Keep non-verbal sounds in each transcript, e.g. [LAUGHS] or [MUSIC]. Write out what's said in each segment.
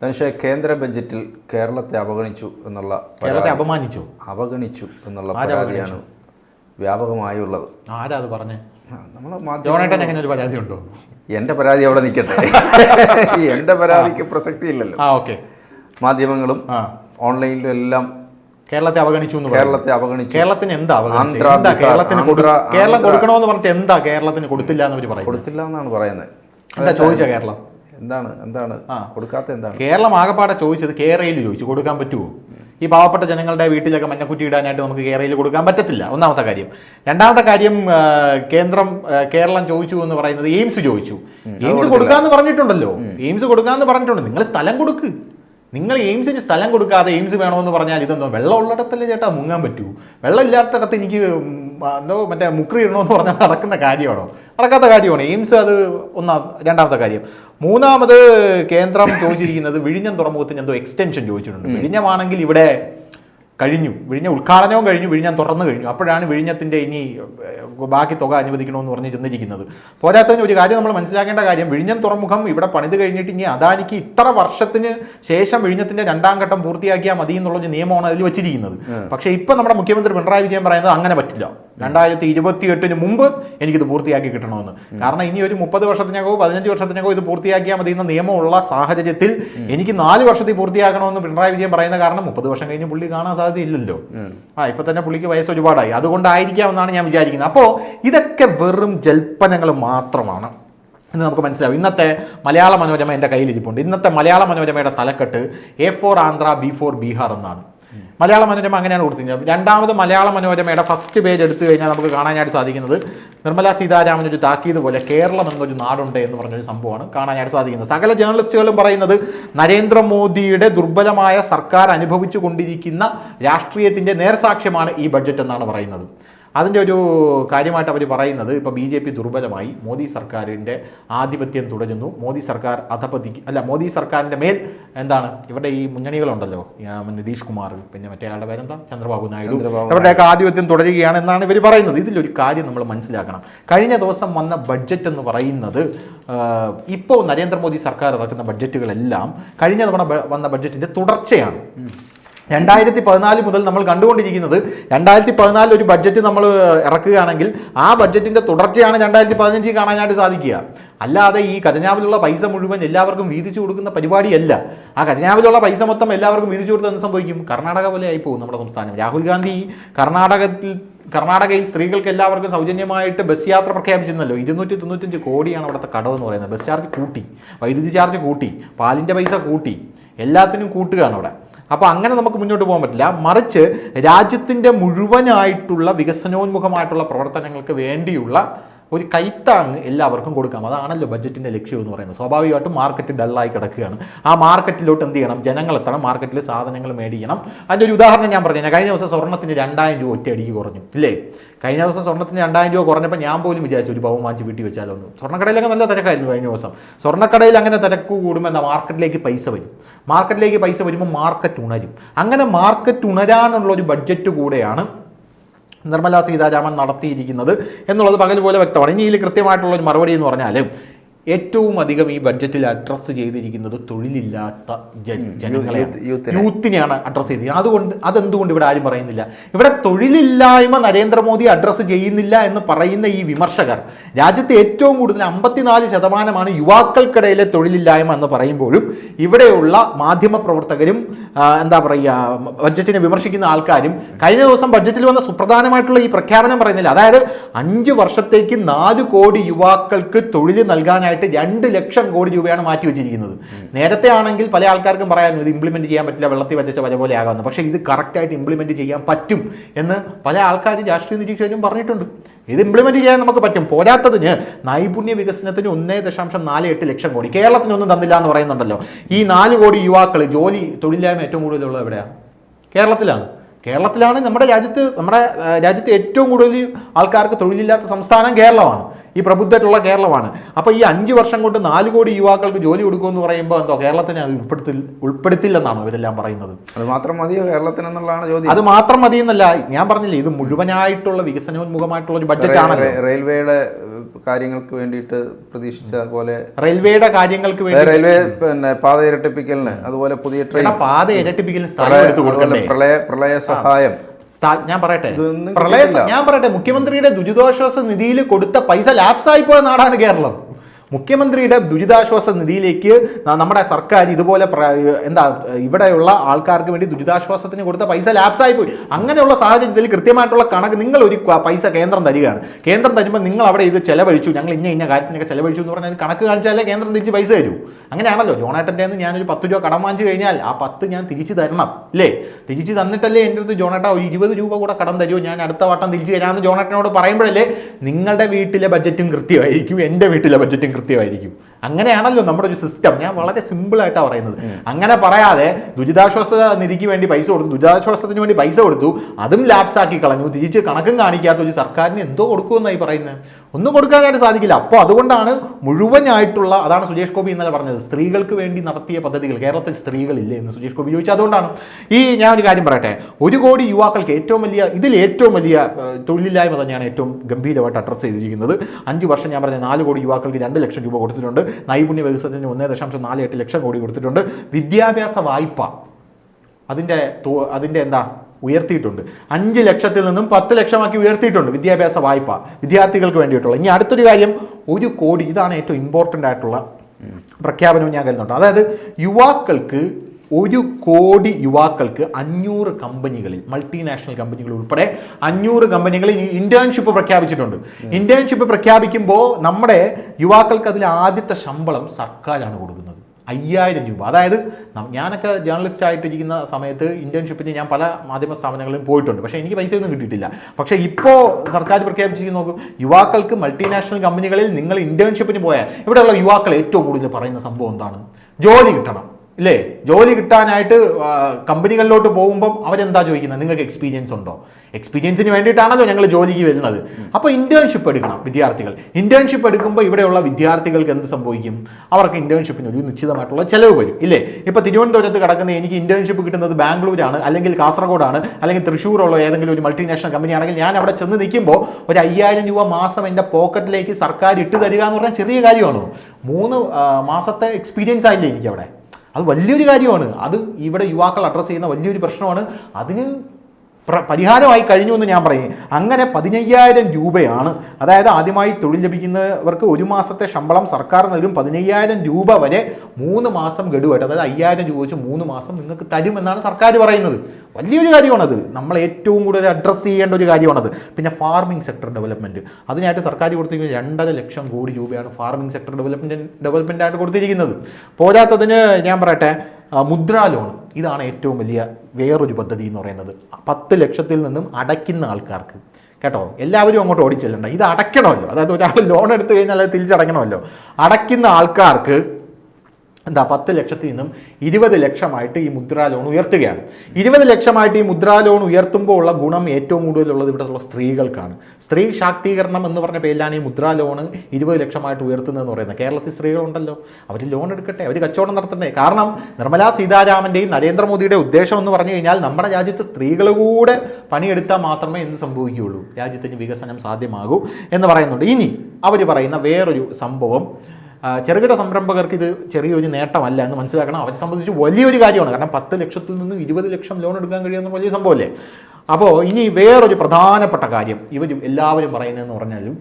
പക്ഷേ കേന്ദ്ര ബജറ്റിൽ കേരളത്തെ അവഗണിച്ചു എന്നുള്ള കേരളത്തെ അപമാനിച്ചു. അവഗണിച്ചു എന്നുള്ള പരാതിയാണ് വ്യാപകമായി ഉള്ളത് ആരാ അത് പറഞ്ഞേ? ഒരു പരാതി ഉണ്ടോ എന്റെ പരാതി അവിടെ നിൽക്കട്ടെ. [LAUGHS] എന്റെ പരാതിക്ക് പ്രസക്തി ഇല്ലല്ലോ ആ ഓക്കെ. മാധ്യമങ്ങളും ഓൺലൈനിലും എല്ലാം കേരളത്തെ അവഗണിച്ചു. കേരളത്തെ അവഗണിച്ചു. കേരളത്തിന് എന്താ കേരളത്തിന് കേരളം കൊടുക്കണമെന്ന് പറഞ്ഞിട്ട് എന്താ കേരളത്തിന് കൊടുത്തില്ല എന്ന് അവർ പറയും കൊടുത്തില്ല എന്നാണ് പറയുന്നത്. എന്താ ചോദിച്ച കേരളം? എന്താണ് എന്താണ് കൊടുക്കാത്ത എന്താണ്? കേരളം ആകപ്പാടെ ചോദിച്ചത് കേരളയിൽ ചോദിച്ചു കൊടുക്കാൻ പറ്റുമോ ഈ പാവപ്പെട്ട ജനങ്ങളുടെ വീട്ടിലൊക്കെ മഞ്ഞക്കുറ്റി ഇടാനായിട്ട് നമുക്ക് കേരളയിൽ കൊടുക്കാൻ പറ്റത്തില്ല. ഒന്നാമത്തെ കാര്യം. രണ്ടാമത്തെ കാര്യം കേന്ദ്രം കേരളം ചോദിച്ചു എന്ന് പറയുന്നത് എയിംസ് ചോദിച്ചു. എയിംസ് കൊടുക്കാന്ന് പറഞ്ഞിട്ടുണ്ടല്ലോ. എയിംസ് കൊടുക്കാന്ന് പറഞ്ഞിട്ടുണ്ട്. നിങ്ങൾ സ്ഥലം കൊടുക്ക്. നിങ്ങൾ എയിംസിന് സ്ഥലം കൊടുക്കാതെ എയിംസ് വേണമെന്ന് പറഞ്ഞാൽ ഇതെന്തോ വെള്ളം ഉള്ളിടത്തല്ലേ ചേട്ടാ മുങ്ങാൻ പറ്റൂ. വെള്ളം ഇല്ലാത്തിടത്ത് എനിക്ക് എന്തോ മറ്റേ മുക്രി ഇടണമെന്ന് പറഞ്ഞാൽ നടക്കുന്ന കാര്യമാണോ? നടക്കാത്ത കാര്യമാണ്. എയിംസ് അത് ഒന്നാം രണ്ടാമത്തെ കാര്യം. മൂന്നാമത് കേന്ദ്രം ചോദിച്ചിരിക്കുന്നത് വിഴിഞ്ഞം തുറമുഖത്തിന് എന്തോ എക്സ്റ്റൻഷൻ ചോദിച്ചിട്ടുണ്ട്. വിഴിഞ്ഞമാണെങ്കിൽ ഇവിടെ കഴിഞ്ഞു. വിഴിഞ്ഞ ഉദ്ഘാടനവും കഴിഞ്ഞു. വിഴിഞ്ഞാൻ തുറന്നു കഴിഞ്ഞു. അപ്പോഴാണ് വിഴിഞ്ഞത്തിന്റെ ഇനി ബാക്കി തുക അനുവദിക്കണമെന്ന് പറഞ്ഞ് ചെന്നിരിക്കുന്നത്. പോരാത്തതിന് ഒരു കാര്യം നമ്മൾ മനസ്സിലാക്കേണ്ട കാര്യം. വിഴിഞ്ഞം തുറമുഖം ഇവിടെ പണിത് കഴിഞ്ഞിട്ട് ഇനി അദാനിക്ക് ഇത്ര വർഷത്തിന് ശേഷം വിഴിഞ്ഞത്തിന്റെ രണ്ടാം ഘട്ടം പൂർത്തിയാക്കിയാൽ മതി എന്നുള്ളൊരു നിയമമാണ് അതിൽ വെച്ചിരിക്കുന്നത്. പക്ഷേ ഇപ്പം നമ്മുടെ മുഖ്യമന്ത്രി പിണറായി വിജയൻ പറയുന്നത് അങ്ങനെ പറ്റില്ല. രണ്ടായിരത്തി ഇരുപത്തി എട്ടിന് മുമ്പ് എനിക്കിത് പൂർത്തിയാക്കി കിട്ടണമെന്ന്. കാരണം ഇനി ഒരു മുപ്പത് വർഷത്തിനകോ പതിനഞ്ച് വർഷത്തിനകോ ഇത് പൂർത്തിയാക്കിയാൽ മതി എന്ന നിയമമുള്ള സാഹചര്യത്തിൽ എനിക്ക് നാല് വർഷത്തിൽ പൂർത്തിയാക്കണമെന്ന് പിണറായി വിജയൻ പറയുന്ന കാരണം മുപ്പത് വർഷം കഴിഞ്ഞ് പുള്ളി കാണാൻ സാധ്യതയില്ലല്ലോ. ആ ഇപ്പൊ തന്നെ പുള്ളിക്ക് വയസ്സ് ഒരുപാടായി. അതുകൊണ്ടായിരിക്കാം എന്നാണ് ഞാൻ വിചാരിക്കുന്നത്. അപ്പോൾ ഇതൊക്കെ വെറും ജൽപ്പനങ്ങൾ മാത്രമാണ്. എന്ന് നമുക്ക് മനസ്സിലാവും. ഇന്നത്തെ മലയാള മനോരമ എന്റെ കയ്യിലിരിപ്പുണ്ട്. ഇന്നത്തെ മലയാള മനോരമയുടെ തലക്കെട്ട് A for Andhra B for Bihar എന്നാണ്. മലയാള മനോരമ അങ്ങനെയാണ് കൊടുത്തിരിക്കുന്നത്. രണ്ടാമത് മലയാള മനോരമയുടെ ഫസ്റ്റ് പേജ് എടുത്തു കഴിഞ്ഞാൽ നമുക്ക് കാണാനായിട്ട് സാധിക്കുന്നത് നിർമ്മല സീതാരാമൻ ഒരു താക്കീത് പോലെ കേരളം എന്നൊരു നാടുണ്ട് എന്ന് പറഞ്ഞൊരു സംഭവമാണ് കാണാനായിട്ട് സാധിക്കുന്നത്. സകല ജേർണലിസ്റ്റുകളും പറയുന്നത് നരേന്ദ്രമോദിയുടെ ദുർബലമായ സർക്കാർ അനുഭവിച്ചു കൊണ്ടിരിക്കുന്ന രാഷ്ട്രീയത്തിന്റെ നേർസാക്ഷ്യമാണ് ഈ ബഡ്ജറ്റ് എന്നാണ് പറയുന്നത്. അതിന്റെ ഒരു കാര്യമായിട്ട് അവർ പറയുന്നത് ഇപ്പോൾ ബി ജെ പി ദുർബലമായി മോദി സർക്കാരിന്റെ ആധിപത്യം തുടരുന്നു. മോദി സർക്കാർ അധപതി അല്ല മോദി സർക്കാരിന്റെ മേൽ എന്താണ്? ഇവരുടെ ഈ മുന്നണികളുണ്ടല്ലോ നിതീഷ് കുമാർ പിന്നെ മറ്റേ ആളുടെ പേരെന്താ? ചന്ദ്രബാബു നായിഡു. ഇവരുടെയൊക്കെ അവരുടെയൊക്കെ ആധിപത്യം തുടരുകയാണ് എന്നാണ് ഇവർ പറയുന്നത്. ഇതിലൊരു കാര്യം നമ്മൾ മനസ്സിലാക്കണം. കഴിഞ്ഞ ദിവസം വന്ന ബഡ്ജറ്റ് എന്ന് പറയുന്നത് ഇപ്പോൾ നരേന്ദ്രമോദി സർക്കാർ ഇറക്കുന്ന ബഡ്ജറ്റുകളെല്ലാം കഴിഞ്ഞ തവണ വന്ന ബഡ്ജറ്റിന്റെ തുടർച്ചയാണ്. രണ്ടായിരത്തി പതിനാല് മുതൽ നമ്മൾ കണ്ടുകൊണ്ടിരിക്കുന്നത് രണ്ടായിരത്തി പതിനാലിൽ ഒരു ബഡ്ജറ്റ് നമ്മൾ ഇറക്കുകയാണെങ്കിൽ ആ ബഡ്ജറ്റിന്റെ തുടർച്ചയാണ് രണ്ടായിരത്തി പതിനഞ്ചിൽ കാണാനായിട്ട് സാധിക്കുക. അല്ലാതെ ഈ ഖജനാവിലുള്ള പൈസ മുഴുവൻ എല്ലാവർക്കും വീതിച്ചു കൊടുക്കുന്ന പരിപാടിയല്ല. ആ ഖജനാവിലുള്ള പൈസ മൊത്തം എല്ലാവർക്കും വീതിച്ചു കൊടുത്ത് എന്ത് സംഭവിക്കും? കർണാടക പോലെ ആയിപ്പോകും പോകും നമ്മുടെ സംസ്ഥാനം. രാഹുൽ ഗാന്ധി കർണാടകത്തിൽ കർണാടകയിൽ സ്ത്രീകൾക്ക് എല്ലാവർക്കും സൗജന്യമായിട്ട് ബസ് യാത്ര പ്രഖ്യാപിച്ചിരുന്നല്ലോ. ഇരുന്നൂറ്റി തൊണ്ണൂറ്റഞ്ച് കോടിയാണ് അവിടുത്തെ എന്ന് പറയുന്നത്. ബസ് ചാർജ് കൂട്ടി. വൈദ്യുതി ചാർജ് കൂട്ടി. പാലിന്റെ പൈസ കൂട്ടി. എല്ലാത്തിനും കൂട്ടുകയാണ് അവിടെ. അപ്പോൾ അങ്ങനെ നമുക്ക് മുന്നോട്ട് പോകാൻ പറ്റില്ല. മറിച്ച് രാജ്യത്തിന്റെ മുഴുവനായിട്ടുള്ള വികസനോന്മുഖമായിട്ടുള്ള പ്രവർത്തനങ്ങൾക്ക് വേണ്ടിയുള്ള ഒരു കൈത്താങ് എല്ലാവർക്കും കൊടുക്കാം. അതാണല്ലോ ബഡ്ജറ്റിന്റെ ലക്ഷ്യം എന്ന് പറയുന്നത്. സ്വാഭാവികമായിട്ടും മാർക്കറ്റ് ഡള്ളായി കിടക്കുകയാണ്. ആ മാർക്കറ്റിലോട്ട് എന്ത് ചെയ്യണം? ജനങ്ങൾ എത്തണം മാർക്കറ്റിൽ സാധനങ്ങൾ മേടിക്കണം. അതിന്റെ ഒരു ഉദാഹരണം ഞാൻ പറഞ്ഞു കഴിഞ്ഞ ദിവസം സ്വർണത്തിന് രണ്ടായിരം രൂപ ഒറ്റയടിക്ക് കുറഞ്ഞു. ഇല്ലേ? കഴിഞ്ഞ ദിവസം സ്വർണത്തിന് രണ്ടായിരം രൂപ കുറഞ്ഞപ്പോൾ ഞാൻ പോലും വിചാരിച്ചു ഒരു പവൻ വാങ്ങിച്ച് വീട്ടിൽ വെച്ചാലോ ഒന്നും സ്വർണക്കടയിലൊക്കെ നല്ല തിരക്കായിരുന്നു കഴിഞ്ഞ ദിവസം. സ്വർണക്കടയിൽ അങ്ങനെ തിരക്ക് കൂടുമ്പോൾ എന്താ? മാർക്കറ്റിലേക്ക് പൈസ വരും. മാർക്കറ്റിലേക്ക് പൈസ വരുമ്പോൾ മാർക്കറ്റ് ഉണരും. അങ്ങനെ മാർക്കറ്റ് ഉണരാനുള്ള ഒരു ബഡ്ജറ്റ് കൂടെയാണ് നിർമ്മല സീതാരാമൻ നടത്തിയിരിക്കുന്നത് എന്നുള്ളത് പകൽ പോലെ വ്യക്തമാണ്. ഇനി ഇതിൽ കൃത്യമായിട്ടുള്ള ഒരു മറുപടി എന്ന് പറഞ്ഞാൽ ഏറ്റവും അധികം ഈ ബഡ്ജറ്റിൽ അഡ്രസ്സ് ചെയ്തിരിക്കുന്നത് തൊഴിലില്ലാത്ത ജനങ്ങളെ യൂത്തിനെയാണ് അഡ്രസ്സ് ചെയ്തിരിക്കുന്നത്. അതുകൊണ്ട് അതെന്തുകൊണ്ട് ഇവിടെ ആരും പറയുന്നില്ല? ഇവിടെ തൊഴിലില്ലായ്മ നരേന്ദ്രമോദി അഡ്രസ്സ് ചെയ്യുന്നില്ല എന്ന് പറയുന്ന ഈ വിമർശകർ രാജ്യത്തെ ഏറ്റവും കൂടുതൽ അമ്പത്തിനാല് ശതമാനമാണ് യുവാക്കൾക്കിടയിലെ തൊഴിലില്ലായ്മ എന്ന് പറയുമ്പോഴും ഇവിടെയുള്ള മാധ്യമ പ്രവർത്തകരും എന്താ പറയുക ബഡ്ജറ്റിനെ വിമർശിക്കുന്ന ആൾക്കാരും കഴിഞ്ഞ ദിവസം ബഡ്ജറ്റിൽ വന്ന സുപ്രധാനമായിട്ടുള്ള ഈ പ്രഖ്യാപനം പറയുന്നില്ല. അതായത് അഞ്ച് വർഷത്തേക്ക് നാല് കോടി യുവാക്കൾക്ക് തൊഴിൽ നൽകാനായിട്ട് രണ്ട് ലക്ഷം കോടി രൂപയാണ് മാറ്റി വെച്ചിരിക്കുന്നത്. നേരത്തെ ആണെങ്കിൽ പല ആൾക്കാർക്കും പറയാമായിരുന്നു ഇത് ഇംപ്ലിമെന്റ് ചെയ്യാൻ പറ്റില്ല വെള്ളത്തിൽ വരച്ച വല പോലെ ആകാമെന്ന്. പക്ഷേ ഇത് കറക്റ്റായിട്ട് ഇംപ്ലിമെന്റ് ചെയ്യാൻ പറ്റും എന്ന് പല ആൾക്കാരും രാഷ്ട്രീയ നിരീക്ഷകരും പറഞ്ഞിട്ടുണ്ട്. ഇത് ഇംപ്ലിമെന്റ് ചെയ്യാൻ നമുക്ക് പറ്റും. പോരാത്തതിന് നൈപുണ്യ വികസനത്തിന് ഒന്നേ ദശാംശം നാല് എട്ട് ലക്ഷം കോടി. കേരളത്തിനൊന്നും തന്നില്ല എന്ന് പറയുന്നുണ്ടല്ലോ. ഈ നാല് കോടി യുവാക്കൾ ജോലി തൊഴിലില്ലായ്മ ഏറ്റവും കൂടുതലുള്ളത് എവിടെയാണ് കേരളത്തിലാണ്. കേരളത്തിലാണ് നമ്മുടെ രാജ്യത്ത് നമ്മുടെ രാജ്യത്ത് ഏറ്റവും കൂടുതൽ ആൾക്കാർക്ക് തൊഴിലില്ലാത്ത സംസ്ഥാനം കേരളമാണ്. ഈ പ്രബുദ്ധമായിട്ടുള്ള കേരളമാണ്. അപ്പോൾ ഈ അഞ്ച് വർഷം കൊണ്ട് നാല് കോടി യുവാക്കൾക്ക് ജോലി കൊടുക്കുമെന്ന് പറയുമ്പോൾ എന്തോ കേരളത്തിനെ അത് ഉൾപ്പെടുത്തി ഉൾപ്പെടുത്തില്ലെന്നാണ് ഇവരെല്ലാം പറയുന്നത്? അത് മാത്രം മതിയോ കേരളത്തിന് എന്നുള്ളതാണ് ചോദ്യം. അത് മാത്രം മതി എന്നല്ല ഞാൻ പറഞ്ഞില്ലേ ഇത് മുഴുവനായിട്ടുള്ള വികസനോന്മുഖമായിട്ടുള്ള ഒരു ബഡ്ജറ്റാണ് റെയിൽവേയുടെ കാര്യങ്ങൾക്ക് വേണ്ടിയിട്ട് പ്രതീക്ഷിച്ച പോലെ റെയിൽവേയുടെ കാര്യങ്ങൾക്ക് വേണ്ടി റെയിൽവേ പിന്നെ പാത ഇരട്ടിപ്പിക്കലിന് അതുപോലെ പുതിയ ട്രെയിൻ. പാത ഇരട്ടിപ്പിക്കലിന് പ്രളയ- പ്രളയ സഹായം. ഞാൻ പറയട്ടെ. പ്രളയ ഞാൻ പറയട്ടെ മുഖ്യമന്ത്രിയുടെ ദുരിതാശ്വാസ നിധിയിൽ കൊടുത്ത പൈസ ലാപ്സായി പോയ നാടാണ് കേരളം. മുഖ്യമന്ത്രിയുടെ ദുരിതാശ്വാസ നിധിയിലേക്ക് നമ്മുടെ സർക്കാർ ഇതുപോലെ എന്താ ഇവിടെയുള്ള ആൾക്കാർക്ക് വേണ്ടി ദുരിതാശ്വാസത്തിന് കൊടുത്ത പൈസ ലാപ്സായി പോയി അങ്ങനെയുള്ള സാഹചര്യത്തിൽ കൃത്യമായിട്ടുള്ള കണക്ക് നിങ്ങൾ ഒരു പൈസ കേന്ദ്രം തരികയാണ്. കേന്ദ്രം തരുമ്പോൾ നിങ്ങൾ അവിടെ ഇത് ചെലവഴിച്ചു. ഞങ്ങൾ ഇന്ന ഇന്ന കാര്യത്തിനൊക്കെ ചെലവഴിച്ചു എന്ന് പറഞ്ഞാൽ കണക്ക് കാണിച്ചാലേ കേന്ദ്രം തിരിച്ച് പൈസ തരൂ. അങ്ങനെയാണല്ലോ. ജോണേട്ടന്റെ നിന്ന് ഞാനൊരു പത്ത് രൂപ കടം വാങ്ങിച്ചു കഴിഞ്ഞാൽ ആ പത്ത് ഞാൻ തിരിച്ചു തരണം അല്ലേ തിരിച്ചു തന്നിട്ടല്ലേ എന്റെ അടുത്ത് ജോണേട്ട ഒരു ഇരുപത് രൂപ കൂടെ കടം തരുമോ ഞാൻ അടുത്ത വട്ടം തിരിച്ചു തരാമെന്ന് ജോണേട്ടനോട് പറയുമ്പോഴല്ലേ നിങ്ങളുടെ വീട്ടിലെ ബഡ്ജറ്റും കൃത്യമായിരിക്കും. എന്റെ വീട്ടിലെ ബഡ്ജറ്റും കൃത്യമായിരിക്കും. അങ്ങനെയാണല്ലോ നമ്മുടെ ഒരു സിസ്റ്റം ഞാൻ വളരെ സിമ്പിൾ ആയിട്ടാണ് പറയുന്നത്. അങ്ങനെ പറയാതെ ദുരിതാശ്വാസ നിധിക്ക് വേണ്ടി പൈസ കൊടുത്തു ദുരിതാശ്വാസത്തിന് വേണ്ടി പൈസ കൊടുത്തു അതും ലാപ്സാക്കി കളഞ്ഞു. തിരിച്ച് കണക്കും കാണിക്കാത്ത ഒരു സർക്കാരിന് എന്തോ കൊടുക്കുമെന്നായി പറയുന്നത് ഒന്നും കൊടുക്കാനായിട്ട് സാധിക്കില്ല. അപ്പോൾ അതുകൊണ്ടാണ് മുഴുവനായിട്ടുള്ള അതാണ് സുരേഷ് ഗോപി ഇന്നലെ പറഞ്ഞത് സ്ത്രീകൾക്ക് വേണ്ടി നടത്തിയ പദ്ധതികൾ. കേരളത്തിൽ സ്ത്രീകളില്ലേ എന്ന് സുരേഷ് ഗോപി ചോദിച്ചത്. അതുകൊണ്ടാണ്. ഈ ഞാൻ ഒരു കാര്യം പറയട്ടെ. ഒരു കോടി യുവാക്കൾക്ക് ഏറ്റവും വലിയ ഇതിൽ ഏറ്റവും വലിയ തൊഴിലില്ലായ്മ തന്നെയാണ് ഏറ്റവും ഗംഭീരമായിട്ട് അഡ്രസ്സ് ചെയ്തിരിക്കുന്നത്. അഞ്ച് വർഷം ഞാൻ പറഞ്ഞ നാല് കോടി യുവാക്കൾക്ക് രണ്ട് ലക്ഷം രൂപ കൊടുത്തിട്ടുണ്ട്. നൈപുണ്യ വികസനത്തിന് ഒന്നേ ദശാംശം നാല് എട്ട് ലക്ഷം കോടി കൊടുത്തിട്ടുണ്ട്. വിദ്യാഭ്യാസ വായ്പ അതിന്റെ അതിന്റെ എന്താ ഉയർത്തിയിട്ടുണ്ട്. അഞ്ച് ലക്ഷത്തിൽ നിന്നും പത്ത് ലക്ഷമാക്കി ഉയർത്തിയിട്ടുണ്ട് വിദ്യാഭ്യാസ വായ്പ വിദ്യാർത്ഥികൾക്ക് വേണ്ടിയിട്ടുള്ള. ഇനി അടുത്തൊരു കാര്യം ഒരു കോടി ഇതാണ് ഏറ്റവും ഇമ്പോർട്ടന്റ് ആയിട്ടുള്ള പ്രഖ്യാപനവും ഞാൻ കരുതുന്നുണ്ട്. അതായത് യുവാക്കൾക്ക് ഒരു കോടി യുവാക്കൾക്ക് അഞ്ഞൂറ് കമ്പനികളിൽ മൾട്ടിനാഷണൽ കമ്പനികൾ ഉൾപ്പെടെ അഞ്ഞൂറ് കമ്പനികളിൽ ഇന്റേൺഷിപ്പ് പ്രഖ്യാപിച്ചിട്ടുണ്ട്. ഇന്റേൺഷിപ്പ് പ്രഖ്യാപിക്കുമ്പോൾ നമ്മുടെ യുവാക്കൾക്ക് അതിൽ ആദ്യത്തെ ശമ്പളം സർക്കാരാണ് കൊടുക്കുന്നത്. അയ്യായിരം രൂപ. അതായത് ഞാനൊക്കെ ജേർണലിസ്റ്റ് ആയിട്ടിരിക്കുന്ന സമയത്ത് ഇന്റേൺഷിപ്പിന് ഞാൻ പല മാധ്യമ സ്ഥാപനങ്ങളിലും പോയിട്ടുണ്ട്. പക്ഷേ എനിക്ക് പൈസയൊന്നും കിട്ടിയിട്ടില്ല. പക്ഷേ ഇപ്പോൾ സർക്കാർ പ്രഖ്യാപിച്ചിരിക്കുന്ന നോക്കും യുവാക്കൾക്ക് മൾട്ടിനാഷണൽ കമ്പനികളിൽ നിങ്ങൾ ഇന്റേൺഷിപ്പിന് പോയാൽ ഇവിടെയുള്ള യുവാക്കൾ ഏറ്റവും കൂടുതൽ പറയുന്ന സംഭവം എന്താണ്? ജോലി കിട്ടണം. ഇല്ലേ? ജോലി കിട്ടാനായിട്ട് കമ്പനികളിലോട്ട് പോകുമ്പം അവരെന്താ ചോദിക്കുന്നത്? നിങ്ങൾക്ക് എക്സ്പീരിയൻസ് ഉണ്ടോ? എക്സ്പീരിയൻസിന് വേണ്ടിയിട്ടാണല്ലോ ഞങ്ങൾ ജോലിക്ക് വരുന്നത്. അപ്പോൾ ഇന്റേൺഷിപ്പ് എടുക്കണം വിദ്യാർത്ഥികൾ. ഇന്റേൺഷിപ്പ് എടുക്കുമ്പോൾ ഇവിടെയുള്ള വിദ്യാർത്ഥികൾക്ക് എന്ത് സംഭവിക്കും? അവർക്ക് ഇന്റേൺഷിപ്പിന് ഒരു നിശ്ചിതമായിട്ടുള്ള ചെലവ് വരും ഇല്ലേ? ഇപ്പോൾ തിരുവനന്തപുരത്ത് കിടക്കുന്ന എനിക്ക് ഇന്റേൺഷിപ്പ് കിട്ടുന്നത് ബാംഗ്ലൂരാണ് അല്ലെങ്കിൽ കാസർഗോഡാണ് അല്ലെങ്കിൽ തൃശ്ശൂരുള്ള ഏതെങ്കിലും ഒരു മൾട്ടിനാഷണൽ കമ്പനി ആണെങ്കിൽ ഞാൻ അവിടെ ചെന്ന് നിൽക്കുമ്പോൾ ഒരു അയ്യായിരം രൂപ മാസം എന്റെ പോക്കറ്റിലേക്ക് സർക്കാർ ഇട്ട് തരിക എന്ന് പറഞ്ഞാൽ ചെറിയ കാര്യമാണോ? മൂന്ന് മാസത്തെ എക്സ്പീരിയൻസ് ആയില്ലേ എനിക്ക് അവിടെ അത് വലിയൊരു കാര്യമാണ്. അത് ഇവിടെ യുവാക്കൾ അഡ്രസ്സ് ചെയ്യുന്ന വലിയൊരു പ്രശ്നമാണ്. അതിന് പരിഹാരമായി കഴിഞ്ഞു എന്ന് ഞാൻ പറയും. അങ്ങനെ പതിനയ്യായിരം രൂപയാണ്. അതായത് ആദ്യമായി തൊഴിൽ ലഭിക്കുന്നവർക്ക് ഒരു മാസത്തെ ശമ്പളം സർക്കാർ നൽകും. പതിനയ്യായിരം രൂപ വരെ മൂന്ന് മാസം ഗഡുവായിട്ട് അതായത് അയ്യായിരം രൂപ വെച്ച് മൂന്ന് മാസം നിങ്ങൾക്ക് തരുമെന്നാണ് സർക്കാർ പറയുന്നത്. വലിയൊരു കാര്യമാണത്. നമ്മൾ ഏറ്റവും കൂടുതൽ അഡ്രസ്സ് ചെയ്യേണ്ട ഒരു കാര്യമാണത്. പിന്നെ ഫാർമിംഗ് സെക്ടർ ഡെവലപ്മെന്റ് അതിനായിട്ട് സർക്കാർ കൊടുത്തിരിക്കുന്നത് രണ്ടര ലക്ഷം കോടി രൂപയാണ് ഫാർമിംഗ് സെക്ടർ ഡെവലപ്മെന്റ് ഡെവലപ്മെന്റ് ആയിട്ട് കൊടുത്തിരിക്കുന്നത്. പോരാത്തതിന് ഞാൻ പറയട്ടെ മുദ്രാ ലോൺ ഇതാണ് ഏറ്റവും വലിയ വേറൊരു പദ്ധതി എന്ന് പറയുന്നത്. പത്ത് ലക്ഷത്തിൽ നിന്നും അടയ്ക്കുന്ന ആൾക്കാർക്ക്. കേട്ടോ? എല്ലാവരും അങ്ങോട്ട് ഓടിച്ചെല്ലണ്ട. ഇത് അടയ്ക്കണമല്ലോ. അതായത് ഒരാൾ ലോൺ എടുത്തു കഴിഞ്ഞാൽ അത് തിരിച്ചടയ്ക്കണമല്ലോ. അടയ്ക്കുന്ന ആൾക്കാർക്ക് എന്താ പത്ത് ലക്ഷത്തിൽ നിന്നും ഇരുപത് ലക്ഷമായിട്ട് ഈ മുദ്രാ ലോൺ ഉയർത്തുകയാണ്. ഇരുപത് ലക്ഷമായിട്ട് ഈ മുദ്രാ ലോൺ ഉയർത്തുമ്പോൾ ഉള്ള ഗുണം ഏറ്റവും കൂടുതലുള്ളത് ഇവിടെയുള്ള സ്ത്രീകൾക്കാണ്. സ്ത്രീ ശാക്തീകരണം എന്ന് പറഞ്ഞ പേരിലാണ് ഈ മുദ്രാ ലോൺ ഇരുപത് ലക്ഷമായിട്ട് ഉയർത്തുന്നതെന്ന് പറയുന്നത്. കേരളത്തിൽ സ്ത്രീകളുണ്ടല്ലോ. അവർ ലോൺ എടുക്കട്ടെ അവർ കച്ചവടം നടത്തണ്ടേ കാരണം നിർമ്മലാ സീതാരാമന്റെയും നരേന്ദ്രമോദിയുടെ ഉദ്ദേശം എന്ന് പറഞ്ഞു കഴിഞ്ഞാൽ നമ്മുടെ രാജ്യത്ത് സ്ത്രീകൾ കൂടെ പണിയെടുത്താൽ മാത്രമേ എന്ത് സംഭവിക്കുകയുള്ളൂ? രാജ്യത്തിന് വികസനം സാധ്യമാകൂ എന്ന് പറയുന്നുണ്ട്. ഇനി അവർ പറയുന്ന വേറൊരു സംഭവം ചെറുകിട സംരംഭകർക്ക് ഇത് ചെറിയൊരു നേട്ടമല്ല എന്ന് മനസ്സിലാക്കണം. അവരെ സംബന്ധിച്ച് വലിയൊരു കാര്യമാണ്. കാരണം പത്ത് ലക്ഷത്തിൽ നിന്ന് ഇരുപത് ലക്ഷം ലോൺ എടുക്കാൻ കഴിയുന്ന വലിയ സംഭവമല്ലേ? അപ്പോൾ ഇനി വേറൊരു പ്രധാനപ്പെട്ട കാര്യം ഇവരും എല്ലാവരും പറയുന്നതെന്ന് പറഞ്ഞാലും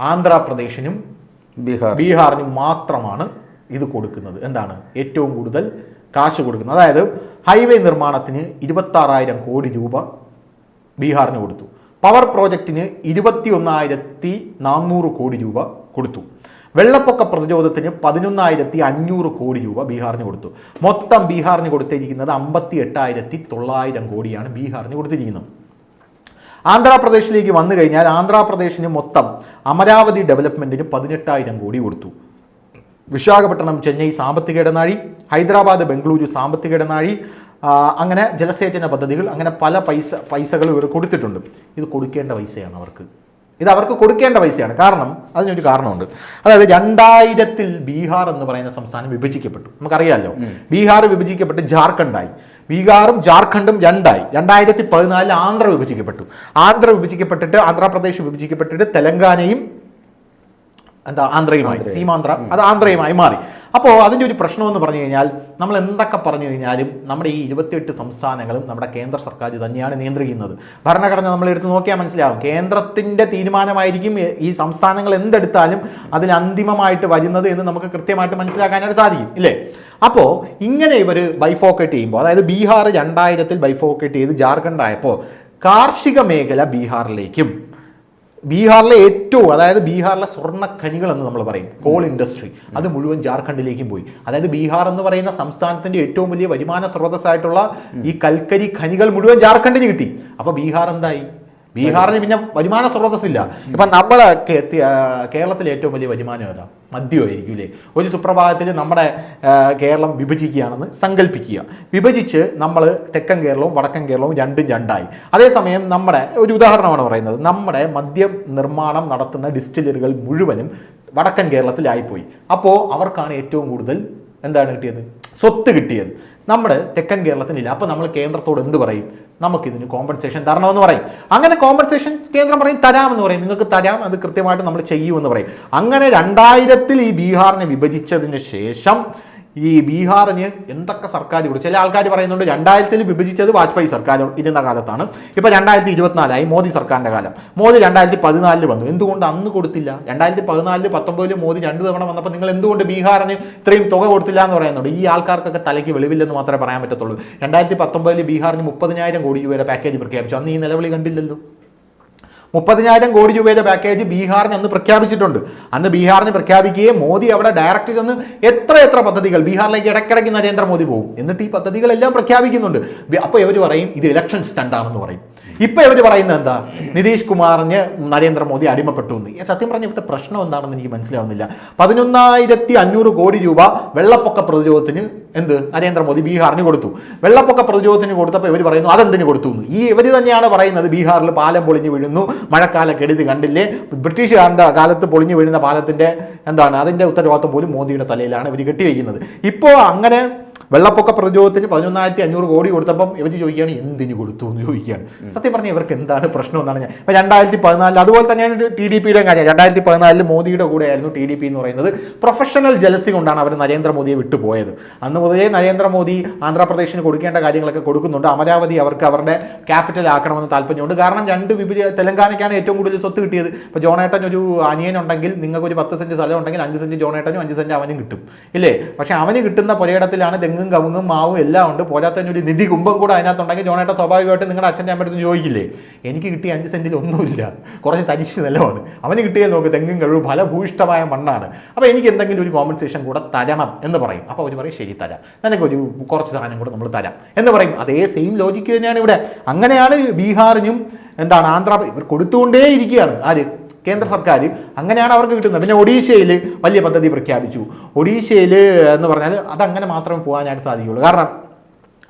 ആന്ധ്രാപ്രദേശിനും ബീഹാർ ബീഹാറിനും മാത്രമാണ് ഇത് കൊടുക്കുന്നത്. എന്താണ്? ഏറ്റവും കൂടുതൽ കാശ് കൊടുക്കുന്നത്. അതായത് ഹൈവേ നിർമ്മാണത്തിന് ഇരുപത്താറായിരം കോടി രൂപ ബീഹാറിന് കൊടുത്തു. പവർ പ്രോജക്റ്റിന് ഇരുപത്തി ഒന്നായിരത്തി നാനൂറ് കോടി രൂപ കൊടുത്തു. വെള്ളപ്പൊക്ക പ്രതിരോധത്തിന് പതിനൊന്നായിരത്തി അഞ്ഞൂറ് കോടി രൂപ ബീഹാറിന് കൊടുത്തു. മൊത്തം ബീഹാറിന് കൊടുത്തിരിക്കുന്നത് അമ്പത്തി എട്ടായിരത്തി തൊള്ളായിരം കോടിയാണ് ബീഹാറിന് കൊടുത്തിരിക്കുന്നത്. ആന്ധ്രാപ്രദേശിലേക്ക് വന്നു കഴിഞ്ഞാൽ ആന്ധ്രാപ്രദേശിന് മൊത്തം അമരാവതി ഡെവലപ്മെന്റിന് പതിനെട്ടായിരം കോടി കൊടുത്തു. വിശാഖപട്ടണം ചെന്നൈ സാമ്പത്തിക ഇടനാഴി ഹൈദരാബാദ് ബംഗളൂരു സാമ്പത്തിക ഇടനാഴി അങ്ങനെ ജലസേചന പദ്ധതികൾ അങ്ങനെ പല പൈസ പൈസകൾ ഇവർ കൊടുത്തിട്ടുണ്ട്. ഇത് കൊടുക്കേണ്ട പൈസയാണ് അവർക്ക്. ഇത് അവർക്ക് കൊടുക്കേണ്ട പൈസയാണ്. കാരണം അതിനൊരു കാരണമുണ്ട്. അതായത് രണ്ടായിരത്തിൽ ബീഹാർ എന്ന് പറയുന്ന സംസ്ഥാനം വിഭജിക്കപ്പെട്ടു. നമുക്കറിയാമല്ലോ ബീഹാർ വിഭജിക്കപ്പെട്ട് ജാർഖണ്ഡായി. ബീഹാറും ജാർഖണ്ഡും രണ്ടായി. രണ്ടായിരത്തി പതിനാലിൽ ആന്ധ്ര വിഭജിക്കപ്പെട്ടു. ആന്ധ്ര വിഭജിക്കപ്പെട്ടിട്ട് ആന്ധ്രാപ്രദേശ് വിഭജിക്കപ്പെട്ടിട്ട് തെലങ്കാനയും എന്താ ആന്ധ്രയുമായി സീമാന്ധ്ര അത് ആന്ധ്രയുമായി മാറി. അപ്പോൾ അതിന്റെ ഒരു പ്രശ്നമെന്ന് പറഞ്ഞു കഴിഞ്ഞാൽ നമ്മൾ എന്തൊക്കെ പറഞ്ഞു കഴിഞ്ഞാലും നമ്മുടെ ഈ ഇരുപത്തിയെട്ട് സംസ്ഥാനങ്ങളും നമ്മുടെ കേന്ദ്ര സർക്കാർ തന്നെയാണ് നിയന്ത്രിക്കുന്നത്. ഭരണഘടന നമ്മൾ എടുത്ത് നോക്കിയാൽ മനസ്സിലാവും. കേന്ദ്രത്തിന്റെ തീരുമാനമായിരിക്കും ഈ സംസ്ഥാനങ്ങൾ എന്തെടുത്താലും അതിൽ അന്തിമമായിട്ട് വരുന്നത് എന്ന് നമുക്ക് കൃത്യമായിട്ട് മനസ്സിലാക്കാനായിട്ട് സാധിക്കും. ഇല്ലേ? അപ്പോൾ ഇങ്ങനെ ഇവർ ബൈഫോക്കറ്റ് ചെയ്യുമ്പോൾ അതായത് ബീഹാർ രണ്ടായിരത്തിൽ ബൈഫോക്കറ്റ് ചെയ്ത് ജാർഖണ്ഡ് ആയപ്പോൾ കാർഷിക മേഖല ബീഹാറിലേക്കും ബീഹാറിലെ ഏറ്റവും അതായത് ബീഹാറിലെ സ്വർണ ഖനികൾ എന്ന് നമ്മൾ പറയും കോൾ ഇൻഡസ്ട്രി അത് മുഴുവൻ ജാർഖണ്ഡിലേക്കും പോയി. അതായത് ബീഹാർ എന്ന് പറയുന്ന സംസ്ഥാനത്തിന്റെ ഏറ്റവും വലിയ വരുമാന സ്രോതസ്സായിട്ടുള്ള ഈ കൽക്കരി ഖനികൾ മുഴുവൻ ജാർഖണ്ഡിന് കിട്ടി. അപ്പൊ ബീഹാർ എന്തായി? ബീഹാറിന് പിന്നെ വരുമാന സ്രോതസ്സില്ല. ഇപ്പം ആ, കേരളത്തിലെ ഏറ്റവും വലിയ വരുമാനം ഏതാ? മദ്യമായിരിക്കും അല്ലേ? ഒരു സുപ്രഭാതത്തിൽ നമ്മുടെ കേരളം വിഭജിക്കുകയാണെന്ന് സങ്കല്പിക്കുക വിഭജിച്ച് നമ്മൾ തെക്കൻ കേരളവും വടക്കൻ കേരളവും രണ്ടും രണ്ടായി. അതേസമയം നമ്മുടെ ഒരു ഉദാഹരണമാണ് പറയുന്നത്. നമ്മുടെ മദ്യം നിർമ്മാണം നടത്തുന്ന ഡിസ്റ്റിലറികൾ മുഴുവനും വടക്കൻ കേരളത്തിലായിപ്പോയി. അപ്പോൾ അവർക്കാണ് ഏറ്റവും കൂടുതൽ എന്താണ് കിട്ടിയത്? സ്വത്ത് കിട്ടിയത്. നമ്മുടെ തെക്കൻ കേരളത്തിനില്ല. അപ്പോൾ നമ്മൾ കേന്ദ്രത്തോട് എന്ത് പറയും? നമുക്കിതിന് കോമ്പൻസേഷൻ തരണമെന്ന് പറയും. അങ്ങനെ കോമ്പൻസേഷൻ കേന്ദ്രം പറയും തരാമെന്ന് പറയും. നിങ്ങൾക്ക് തരാം അത് കൃത്യമായിട്ട് നമ്മൾ ചെയ്യുമെന്ന് പറയും. അങ്ങനെ രണ്ടായിരത്തിൽ ഈ ബീഹാറിനെ വിഭജിച്ചതിന് ശേഷം ഈ ബീഹാറിന് എന്തൊക്കെ സർക്കാർ കൊടുത്തു ചില ആൾക്കാർ പറയുന്നുണ്ട് രണ്ടായിരത്തിൽ വിഭജിച്ചത് വാജ്പേയി സർക്കാർ ഇരുന്ന കാലത്താണ്. ഇപ്പൊ രണ്ടായിരത്തി ഇരുപത്തിനാലായി മോദി സർക്കാരിന്റെ കാലം. മോദി രണ്ടായിരത്തി പതിനാലിൽ വന്നു. എന്തുകൊണ്ട് അന്ന് കൊടുത്തില്ല? രണ്ടായിരത്തി പതിനാലിൽ പത്തൊമ്പതിൽ മോദി രണ്ട് തവണ വന്നപ്പോൾ നിങ്ങൾ എന്തുകൊണ്ട് ബീഹാറിന് ഇത്രയും തുക കൊടുത്തില്ല എന്ന് പറയുന്നുണ്ട്? ഈ ആൾക്കാർക്കൊക്കെ തലയ്ക്ക് വെളിവില്ലെന്ന് മാത്രമേ പറയാൻ പറ്റത്തുള്ളൂ. രണ്ടായിരത്തി പത്തൊമ്പതിൽ ബീഹാറിന് മുപ്പതിനായിരം കോടി രൂപയുടെ പാക്കേജ് പ്രഖ്യാപിച്ചു. അന്ന് ഈ നിലവിളി കണ്ടില്ലല്ലോ. മുപ്പതിനായിരം കോടി രൂപയുടെ പാക്കേജ് ബീഹാറിന് അന്ന് പ്രഖ്യാപിച്ചിട്ടുണ്ട്. അന്ന് ബീഹാറിന് പ്രഖ്യാപിക്കുകയും മോദി അവിടെ ഡയറക്റ്റ് ചെന്ന് എത്ര എത്ര പദ്ധതികൾ ബീഹാറിലേക്ക് ഇടയ്ക്കിടയ്ക്ക് നരേന്ദ്രമോദി പോകും. എന്നിട്ട് ഈ പദ്ധതികളെല്ലാം പ്രഖ്യാപിക്കുന്നുണ്ട്. അപ്പോൾ ഇവർ പറയും ഇത് ഇലക്ഷൻ സ്റ്റണ്ടാണെന്ന് പറയും. ഇപ്പൊ ഇവർ പറയുന്നത് എന്താ? നിതീഷ് കുമാറിന് നരേന്ദ്രമോദി അടിമപ്പെട്ടു എന്ന്. സത്യം പറഞ്ഞ ഇവിടെ പ്രശ്നം എന്താണെന്ന് എനിക്ക് മനസ്സിലാവുന്നില്ല. പതിനൊന്നായിരത്തി അഞ്ഞൂറ് കോടി രൂപ വെള്ളപ്പൊക്ക പ്രതിരോധത്തിന് എന്ത്? നരേന്ദ്രമോദി ബീഹാറിന് കൊടുത്തു. വെള്ളപ്പൊക്ക പ്രതിരോധത്തിന് കൊടുത്തപ്പോൾ ഇവർ പറയുന്നു അതെന്തിന് കൊടുത്തു എന്ന് ഈ ഇവർ തന്നെയാണ് പറയുന്നത് ബീഹാറിൽ പാലം പൊളിഞ്ഞു വീഴുന്നു മഴക്കാല കെടുതി കണ്ടില്ലേ? ബ്രിട്ടീഷുകാരുടെ കാലത്ത് പൊളിഞ്ഞു വീഴുന്ന പാലത്തിന്റെ എന്താണ്? അതിന്റെ ഉത്തരവാദിത്വം പോലും മോദിയുടെ തലയിലാണ് ഇവർ കെട്ടിവെക്കുന്നത്. ഇപ്പോൾ അങ്ങനെ വെള്ളപ്പൊക്ക പ്രതിരോധത്തിന് പതിനൊന്നായിരത്തി അഞ്ഞൂറ് കോടി കൊടുത്തപ്പം ഇവർ ചോദിക്കുകയാണ് എന്തിന് കൊടുത്തു? എന്ന് ചോദിക്കുകയാണ്. സത്യം പറഞ്ഞാൽ ഇവർക്ക് എന്താണ് പ്രശ്നം എന്നാണ് ഞാൻ ഇപ്പം രണ്ടായിരത്തി പതിനാലിൽ അതുപോലെ തന്നെയാണ് ടി ഡി പിയുടെ കാര്യം. രണ്ടായിരത്തി പതിനാലിൽ മോദിയുടെ കൂടെ ആയിരുന്നു ടി ഡി പി എന്ന് പറയുന്നത്. പ്രൊഫഷണൽ ജലസി കൊണ്ടാണ് അവർ നരേന്ദ്രമോദിയെ വിട്ടുപോയത്. അന്ന് മുതലേ നരേന്ദ്രമോദി ആന്ധ്രാപ്രദേശിന് കൊടുക്കേണ്ട കാര്യങ്ങളൊക്കെ കൊടുക്കുന്നുണ്ട്. അമരാവതി അവർക്ക് അവരുടെ ക്യാപിറ്റൽ ആക്കണമെന്ന് താല്പര്യമുണ്ട്. കാരണം രണ്ട് വിഭജ തെലങ്കാനയ്ക്കാണ് ഏറ്റവും കൂടുതൽ സ്വത്ത് കിട്ടിയത്. ഇപ്പോൾ ജോണേട്ടൻ ഒരു അനിയനുണ്ടെങ്കിൽ നിങ്ങൾക്ക് ഒരു പത്ത് സെന്റ് സ്ഥലം ഉണ്ടെങ്കിൽ അഞ്ച് സെന്റ് ജോണേട്ടനും അഞ്ച് സെന്റ് അവനും കിട്ടും. ഇല്ലേ? പക്ഷേ അവന് കിട്ടുന്ന പുരയിടത്തിലാണ് തെങ്ങും കവുങ്ങും മാവും എല്ലാം ഉണ്ട്. പോരാത്തതിന് ഒരു നിധി കുംഭം കൂടെ അതിനകത്തുണ്ടെങ്കിൽ ജോണേട്ട സ്വാഭാവികമായിട്ട് നിങ്ങളുടെ അച്ഛന്റെ അമ്മയുടെ ചോദിക്കില്ലേ? എനിക്ക് കിട്ടിയ അഞ്ച് സെന്റിൽ ഒന്നുമില്ല. കുറച്ച് തരിശ് നിലമാണ് അവന് കിട്ടിയാൽ നോക്ക് തെങ്ങും കഴിവ് ഫലഭൂയിഷ്ടമായ മണ്ണാണ്. അപ്പോൾ എനിക്ക് എന്തെങ്കിലും ഒരു കോമ്പൻസേഷൻ കൂടെ തരണം എന്ന് പറയും. അപ്പോൾ അവർ പറയും ശരി തരാം. നിനക്ക് ഒരു കുറച്ച് സാധനം കൂടെ നമ്മൾ തരാം എന്ന് പറയും. അതേ സെയിം ലോജിക്ക് തന്നെയാണ് ഇവിടെ. അങ്ങനെയാണ് ബീഹാറിനും എന്താണ് ആന്ധ്ര ഇവർ കൊടുത്തുകൊണ്ടേ ഇരിക്കുകയാണ് ആര്? കേന്ദ്ര സർക്കാർ അങ്ങനെയാണ് അവർക്ക് കിട്ടുന്നത്. പിന്നെ ഒഡീഷയിൽ വലിയ പദ്ധതി പ്രഖ്യാപിച്ചു. ഒഡീഷയിൽ എന്ന് പറഞ്ഞാൽ അതങ്ങനെ മാത്രമേ പോകാനായിട്ട് സാധിക്കുകയുള്ളൂ കാരണം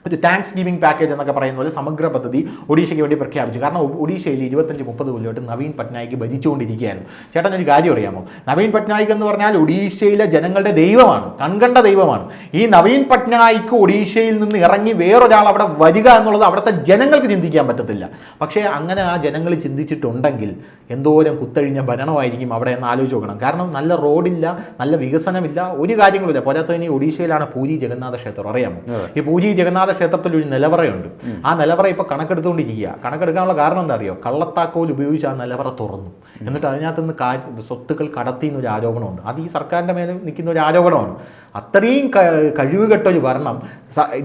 ഒരു താങ്ക്സ് ഗിവിംഗ് പാക്കേജ് എന്നൊക്കെ പറയുന്ന പോലെ സമഗ്ര പദ്ധതി ഒഡീഷയ്ക്ക് വേണ്ടി പ്രഖ്യാപിച്ചു. കാരണം ഒഡീഷയിൽ ഇരുപത്തഞ്ച് മുപ്പത് കൊല്ലമായിട്ട് നവീൻ പട്നായിക്ക് ഭരിച്ചുകൊണ്ടിരിക്കുകയായിരുന്നു ചേട്ടൻ ഒരു കാര്യം അറിയാമോ? നവീൻ പട്നായിക് എന്ന് പറഞ്ഞാൽ ഒഡീഷയിലെ ജനങ്ങളുടെ ദൈവമാണ് കൺകണ്ട ദൈവമാണ്. ഈ നവീൻ പട്നായിക്ക് ഒഡീഷയിൽ നിന്ന് ഇറങ്ങി വേറൊരാൾ അവിടെ വരിക എന്നുള്ളത് അവിടുത്തെ ജനങ്ങൾക്ക് ചിന്തിക്കാൻ പറ്റത്തില്ല. പക്ഷേ അങ്ങനെ ആ ജനങ്ങൾ ചിന്തിച്ചിട്ടുണ്ടെങ്കിൽ എന്തോരം കുത്തഴിഞ്ഞ ഭരണമായിരിക്കും അവിടെ എന്ന് ആലോചിച്ച് നോക്കണം. കാരണം നല്ല റോഡില്ല നല്ല വികസനമില്ല ഒരു കാര്യങ്ങളില്ല പോരാത്തതിന് ഒഡീഷയിലാണ് പൂരി ജഗന്നാഥ ക്ഷേത്രം. അറിയാമോ? ഈ പൂരി ജഗന്നാഥ ക്ഷേത്രത്തിൽ ഒരു നിലവറയുണ്ട്. ആ നിലവറ ഇപ്പൊ കണക്കെടുത്തുകൊണ്ടിരിക്കുക. കണക്കെടുക്കാനുള്ള കാരണം എന്താ അറിയോ? കള്ളത്താക്കോൽ ഉപയോഗിച്ച് ആ നിലവറ തുറന്നു. എന്നിട്ട് അതിനകത്ത് നിന്ന് കാ സ്വത്തുക്കൾ കടത്തി എന്നൊരു ആരോപണമുണ്ട്. അത് ഈ സർക്കാരിന്റെ മേലെ നിൽക്കുന്ന ഒരു ആരോപണമാണ്. അത്രയും കഴിവുകെട്ട ഒരു ഭരണം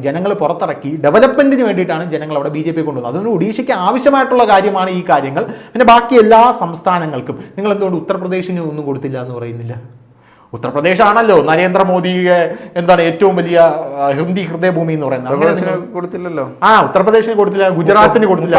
ജനങ്ങൾ പുറത്തിറക്കി ഡെവലപ്മെന്റിന് വേണ്ടിയിട്ടാണ് ജനങ്ങൾ അവിടെ ബി ജെ പി കൊണ്ടുവന്നത്. അതുകൊണ്ട് ഒഡീഷയ്ക്ക് ആവശ്യമായിട്ടുള്ള കാര്യമാണ് ഈ കാര്യങ്ങൾ. പിന്നെ ബാക്കി എല്ലാ സംസ്ഥാനങ്ങൾക്കും നിങ്ങൾ എന്തുകൊണ്ട് ഉത്തർപ്രദേശിന് ഒന്നും കൊടുത്തില്ല എന്ന് പറയുന്നില്ല? ഉത്തർപ്രദേശാണല്ലോ. നരേന്ദ്രമോദിയെ എന്താണ് ഏറ്റവും വലിയ ഹിന്ദി ഹൃദയഭൂമി എന്ന് പറയുന്നത്. കൊടുത്തില്ലല്ലോ. ആ ഉത്തർപ്രദേശിന് കൊടുത്തില്ല ഗുജറാത്തിന് കൊടുത്തില്ല?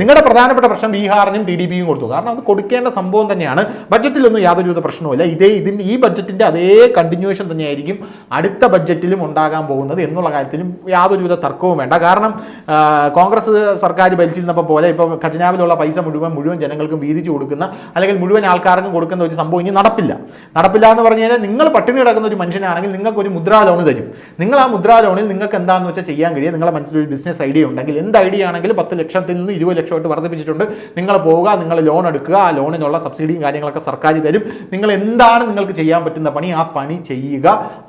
നിങ്ങളുടെ പ്രധാനപ്പെട്ട പ്രശ്നം ബീഹാറിനും ടി ഡി പിയും കൊടുത്തു. കാരണം അത് കൊടുക്കേണ്ട സംഭവം തന്നെയാണ്. ബഡ്ജറ്റിൽ ബഡ്ജറ്റിലൊന്നും യാതൊരുവിധ പ്രശ്നവുമില്ല. ഇതേ ഇതിന് ഈ ബഡ്ജറ്റിന്റെ അതേ കണ്ടിന്യൂവേഷൻ തന്നെയായിരിക്കും അടുത്ത ബഡ്ജറ്റിലും ഉണ്ടാകാൻ പോകുന്നത് എന്നുള്ള കാര്യത്തിലും യാതൊരുവിധ തർക്കവും വേണ്ട. കാരണം കോൺഗ്രസ് സർക്കാർ ഭരിച്ചിരുന്നപ്പോൾ പോലെ ഇപ്പം ഖജനാവിലുള്ള പൈസ മുഴുവൻ മുഴുവൻ ജനങ്ങൾക്കും വീതിച്ചു കൊടുക്കുന്ന അല്ലെങ്കിൽ മുഴുവൻ ആൾക്കാർക്കും കൊടുക്കുന്ന ഒരു സംഭവം ഇനി നടപ്പില്ല. നടപ്പില്ല എന്ന് പറഞ്ഞു കഴിഞ്ഞാൽ നിങ്ങൾ പട്ടിണി കിടക്കുന്ന ഒരു മനുഷ്യനാണെങ്കിൽ നിങ്ങൾക്ക് ഒരു മുദ്രാ ലോൺ തരും. നിങ്ങൾ ആ മുദ്രാ ലോണിൽ നിങ്ങൾക്ക് എന്താണെന്ന് വെച്ചാൽ ചെയ്യാൻ കഴിയും നിങ്ങളുടെ മനസ്സിൽ ഒരു ബിസിനസ് ഐഡിയ ഉണ്ടെങ്കിൽ എന്ത് ഐഡിയ ആണെങ്കിലും പത്ത് ലക്ഷത്തിൽ നിന്ന് ഇരുപത് ലക്ഷമായിട്ട് വർദ്ധിപ്പിച്ചിട്ടുണ്ട്. നിങ്ങൾ പോവുക നിങ്ങൾ ലോൺ എടുക്കുക ആ ലോണിനുള്ള സബ്സിഡിയും കാര്യങ്ങളൊക്കെ സർക്കാർ തരും. നിങ്ങൾ എന്താണ് നിങ്ങൾക്ക് ചെയ്യാൻ പറ്റുന്ന പണി ആ പണി ചെയ്യുക.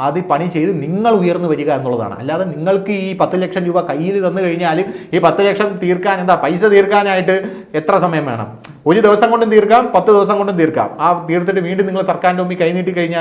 അത് പണി ചെയ്ത് നിങ്ങൾ ഉയർന്നു വരിക എന്നുള്ളതാണ്. അല്ലാതെ നിങ്ങൾക്ക് ഈ പത്ത് ലക്ഷം രൂപ കയ്യിൽ തന്നു കഴിഞ്ഞാൽ ഈ പത്ത് ലക്ഷം തീർക്കാൻ എന്താ പൈസ തീർക്കാനായിട്ട് എത്ര സമയം വേണം? ഒരു ദിവസം കൊണ്ടും തീർക്കാം പത്ത് ദിവസം കൊണ്ടും തീർക്കാം. ആ തീർത്തിട്ട് വീണ്ടും നിങ്ങൾ സർക്കാരിന്റെ മുമ്പിൽ കൈനീട്ടി കഴിഞ്ഞാൽ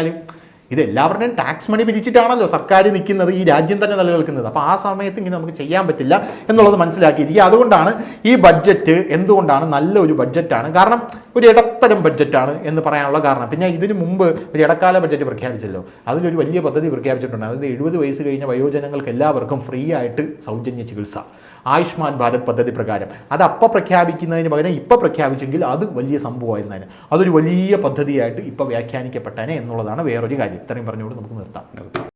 ഇത് എല്ലാവരുടെയും ടാക്സ് മണി പിരിച്ചിട്ടാണല്ലോ സർക്കാർ നിൽക്കുന്നത് ഈ രാജ്യം തന്നെ നിലനിൽക്കുന്നത്. അപ്പോൾ ആ സമയത്ത് ഇങ്ങനെ നമുക്ക് ചെയ്യാൻ പറ്റില്ല എന്നുള്ളത് മനസ്സിലാക്കിയിരിക്കുക. അതുകൊണ്ടാണ് ഈ ബഡ്ജറ്റ് എന്തുകൊണ്ടാണ് നല്ലൊരു ബഡ്ജറ്റാണ് കാരണം ഒരു ഇടത്തരം ബഡ്ജറ്റാണ് എന്ന് പറയാനുള്ള കാരണം. പിന്നെ ഇതിനു മുമ്പ് ഒരു ഇടക്കാല ബഡ്ജറ്റ് പ്രഖ്യാപിച്ചല്ലോ. അതിലൊരു വലിയ പദ്ധതി പ്രഖ്യാപിച്ചിട്ടുണ്ട്. അതായത് എഴുപത് വയസ്സ് കഴിഞ്ഞ വയോജനങ്ങൾക്ക് എല്ലാവർക്കും ഫ്രീ ആയിട്ട് സൗജന്യ ചികിത്സ. ആയുഷ്മാൻ ഭാരത് പദ്ധതി പ്രകാരം. അത് അപ്പം പ്രഖ്യാപിക്കുന്നതിന് പകരം ഇപ്പം പ്രഖ്യാപിച്ചെങ്കിൽ അത് വലിയ സംഭവമായിരുന്നതിന് അതൊരു വലിയ പദ്ധതിയായിട്ട് ഇപ്പം വ്യാഖ്യാനിക്കപ്പെട്ടേനെ എന്നുള്ളതാണ് വേറൊരു കാര്യം. ഇത്രയും പറഞ്ഞുകൊണ്ട് നമുക്ക് നിർത്താം.